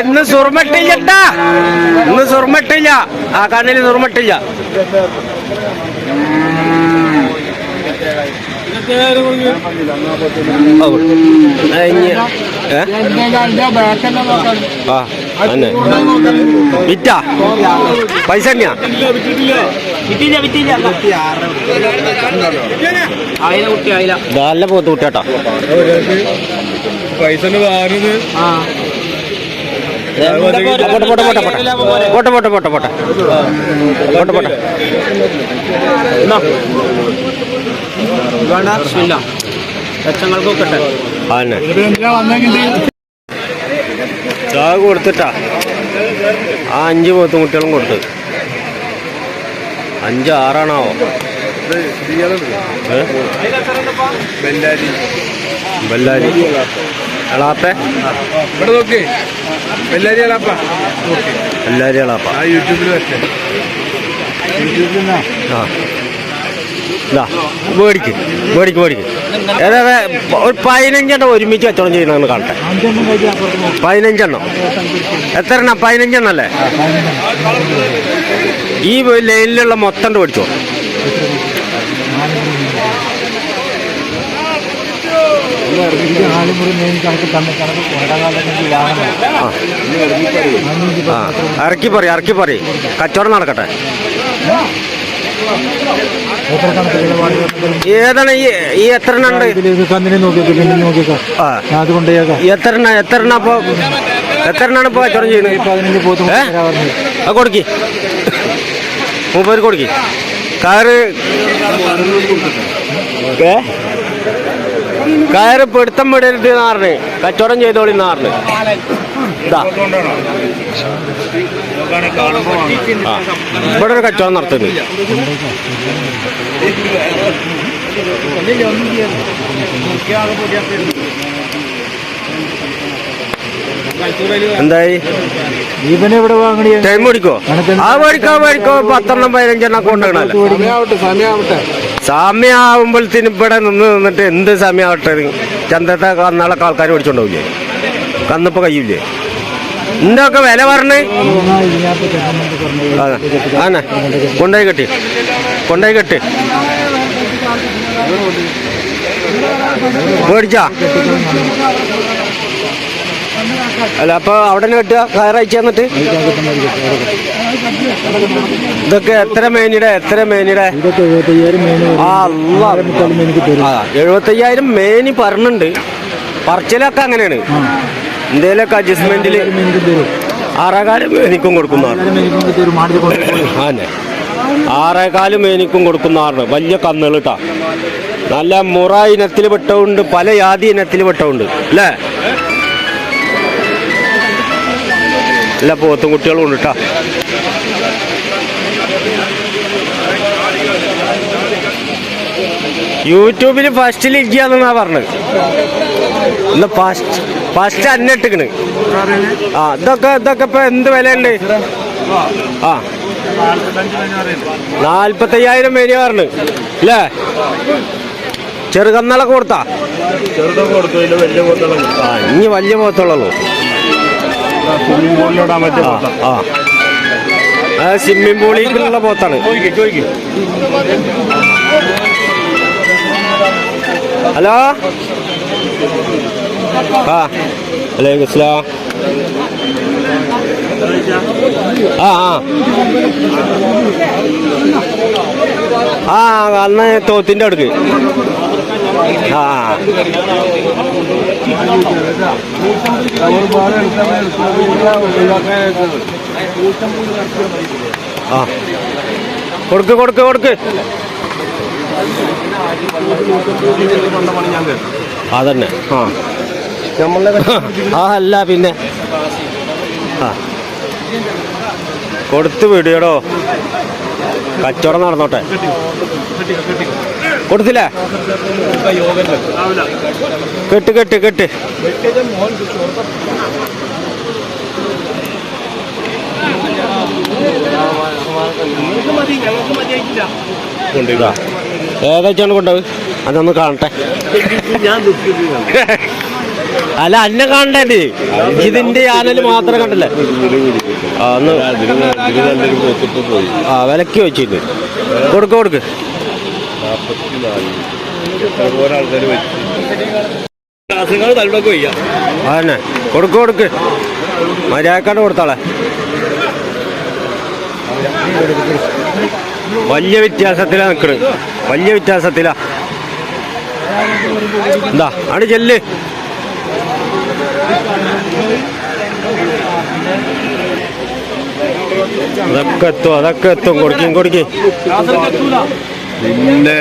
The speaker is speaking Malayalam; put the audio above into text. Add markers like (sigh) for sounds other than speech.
ഇന്ന് സുർമട്ടില്ല ഇന്ന് സുർമട്ടില്ല. ആ കണ്ണിൽ സുർമട്ടില്ല. പൈസ നല്ല പോത്ത് കുട്ടിയാട്ടാ. പൈസ ചായ കൊടുത്തിട്ടാ ആ അഞ്ച് പോത്തും കുട്ടികളും കൊടുത്തു അഞ്ച് ആറാണാവോ ബെല്ലാരി എളാപ്പേ? ഇവിടെ നോക്കി. ബെല്ലാരി അലാപ്പ ബെല്ലാരി എളാപ്പ. ആ യൂട്യൂബിൽ വെച്ചേ ആ. ഇതാ മേടിക്ക് മേടിക്ക് മേടിക്ക്. ഏതാ ഒരു പതിനഞ്ചെണ്ണം ഒരുമിച്ച് കച്ചവടം ചെയ്യുന്ന കാണട്ടെ. പതിനഞ്ചെണ്ണം. എത്ര എണ്ണം പതിനഞ്ചെണ്ണം അല്ലേ? ഈ ലൈനിലുള്ള മൊത്തം മേടിച്ചോ. ഇറക്കി പറ ഇറക്കി പറ കച്ചവടം നടക്കട്ടെ. ഏതാണ് ഈ എത്ര എണ്ണുണ്ട് എത്ര എണ്ണ എത്ര എണ്ണ അപ്പൊ എത്ര എണ്ണാണ് ഇപ്പൊ കച്ചവടം ചെയ്യുന്നത്? കൊടുക്കി. മുപ്പത് കൊടുക്കി. കാറ് ഏ? കയറ് പിടുത്തം വിടരുത് നാറിന് കച്ചവടം ചെയ്തോളി നാറിന് ഇവിടെ ഒരു കച്ചവടം നടത്തുന്നു. എന്തായി? ഇവനെ ഇവിടെ വാങ്ങണി? ടൈം മേടിക്കോ ആ മേടിക്കോ മേടിക്കോ. പത്തെണ്ണം പതിനഞ്ചെണ്ണം കൊണ്ടുവരണല്ലോ സമയാവട്ടെ സമയാവട്ടെ. സമയമാവുമ്പോഴത്തേന് ഇവിടെ നിന്ന് നിന്നിട്ട് എന്ത് സമയമാകട്ടെ ചന്തത്തെ കന്നാളൊക്കെ ആൾക്കാർ മേടിച്ചോണ്ടാവില്ലേ കന്നിപ്പോ കഴിയൂലേ എന്തൊക്കെ വില പറഞ്ഞേ? ആന്നെ. കൊണ്ടായി കെട്ടി. കൊണ്ടായി കെട്ടി. മേടിച്ചാ അല്ല അപ്പൊ അവിടെ തന്നെ വെട്ടുക എന്നിട്ട് ഇതൊക്കെ എത്ര മേനിയുടെ എത്ര മേനിയുടെ എഴുപത്തയ്യായിരം മേനി പറഞ്ഞുണ്ട് പറച്ചിലൊക്കെ അങ്ങനെയാണ്. എന്തേലൊക്കെ അഡ്ജസ്റ്റ്മെന്റിൽ ആറേകാലും മേനിക്കും കൊടുക്കുന്ന ആറേകാലും മേനിക്കും കൊടുക്കുന്നതാണ് വലിയ കന്നുകളിട്ടാ നല്ല മുറ ഇനത്തിൽ പെട്ടവുണ്ട് പല ജാതി ഇനത്തിൽ പെട്ടവുണ്ട്. അല്ലേ? എല്ലാ പോത്തും കുട്ടികളും ഉണ്ട് കേട്ടാ യൂട്യൂബിൽ ഫസ്റ്റിൽ ഇരിക്കാന്നാ പറഞ്ഞത്. ഇന്ന് ഫസ്റ്റ് ഫസ്റ്റ് അന്നിട്ടിക്കണ് ആ ഇതൊക്കെ ഇതൊക്കെ ഇപ്പൊ എന്ത് വിലയുണ്ട്? ആ. നാൽപ്പത്തയ്യായിരം പേര് പറഞ്ഞു. അല്ലേ ചെറുകന്നളൊക്കെ കൊടുത്താ? ചെറുതൊക്കെ കൊടുത്തു ഇനി വലിയ പോത്തുള്ളൂ സ്വിമ്മിംഗ് പൂളിലിടാൻ പറ്റിയ ആ പോത്താ ആ. ആ സ്വിമ്മിംഗ് പൂളിലേക്കുള്ള പോത്താണ്. ചോദിക്കും ചോദിക്കും. ഹലോ? ആ ഹലോ അസ്സലാം. ആ ആ. ആ അന്ന് തോത്തിന്റെ അടുക്ക്. ആ. ആ കൊടുക്ക് കൊടുക്ക് കൊടുക്ക് അതന്നെ. ആ. നമ്മളെ (laughs) ആ അല്ല പിന്നെ. ആ. കൊടുത്ത് വിടുകടോ കച്ചവടം നടന്നോട്ടെ. കൊടുത്തില്ലേ. കെട്ട് കെട്ട് കെട്ട്. ഏതാച്ചാണ് കൊണ്ടുപോയി അതൊന്ന് കാണട്ടെ. അല്ല അന്നെ കാണണ്ടേ ഇതിന്റെ ആനൽ മാത്രം കണ്ടല്ലേ? ആ ഒന്ന് ആ വിലക്ക് വെച്ചിട്ട്. കൊടുക്ക് കൊടുക്ക്. നാൽപ്പത്തിനാല് എത്ര പോലെ ആൾക്കാർ വെച്ച് അതന്നെ കൊടുക്ക് കൊടുക്ക്. മര്യാദക്കാണ്ട് കൊടുത്താളെ. വലിയ വ്യത്യാസത്തിലാ നിക്കണ്. വലിയ വ്യത്യാസത്തിലാ. എന്താ ആണ് ചെല്ല്. അതൊക്കെ എത്തും അതൊക്കെ എത്തും. കൊടുക്കും കൊടുക്കും. പിന്നെ